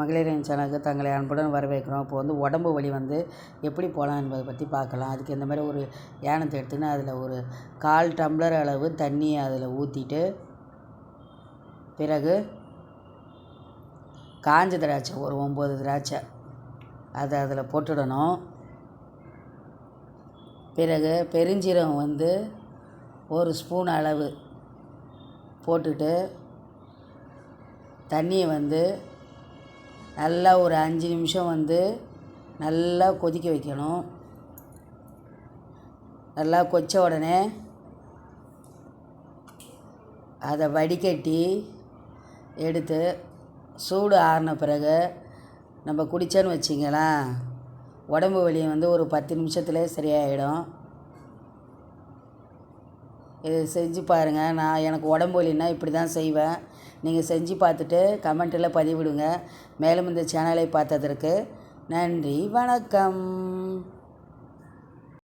மகளிரின் சேனலுக்கு தங்களை அன்புடன் வரவேற்கிறோம். இப்போ வந்து உடம்பு வலி வந்து எப்படி போகலாம் என்பதை பற்றி பார்க்கலாம். அதுக்கு இந்த மாதிரி ஒரு யானத்தை எடுத்துன்னு அதில் ஒரு கால் டம்ளர் அளவு தண்ணியை அதில் ஊற்றிட்டு பிறகு காஞ்ச திராட்சை ஒரு ஒம்பது திராட்சை அதை அதில் போட்டுடணும். பிறகு பெருஞ்சீரகம் வந்து ஒரு ஸ்பூன் அளவு போட்டுட்டு தண்ணியை வந்து நல்லா ஒரு அஞ்சு நிமிஷம் வந்து நல்லா கொதிக்க வைக்கணும். நல்லா கொச்ச உடனே அதை வடிகட்டி எடுத்து சூடு ஆறின பிறகு நம்ம குடித்தோன்னு வச்சிங்களேன் உடம்பு வலி வந்து ஒரு பத்து நிமிஷத்துல சரியாயிடும். இது செஞ்சு பாருங்கள் நான் எனக்கு உடம்பு வலின்னா இப்படி தான் செய்வேன். நீங்கள் செஞ்சு பார்த்துட்டு கமெண்ட்டில் பதிவிடுங்க. மேலும் இந்த சேனலை பார்த்ததற்கு நன்றி வணக்கம்.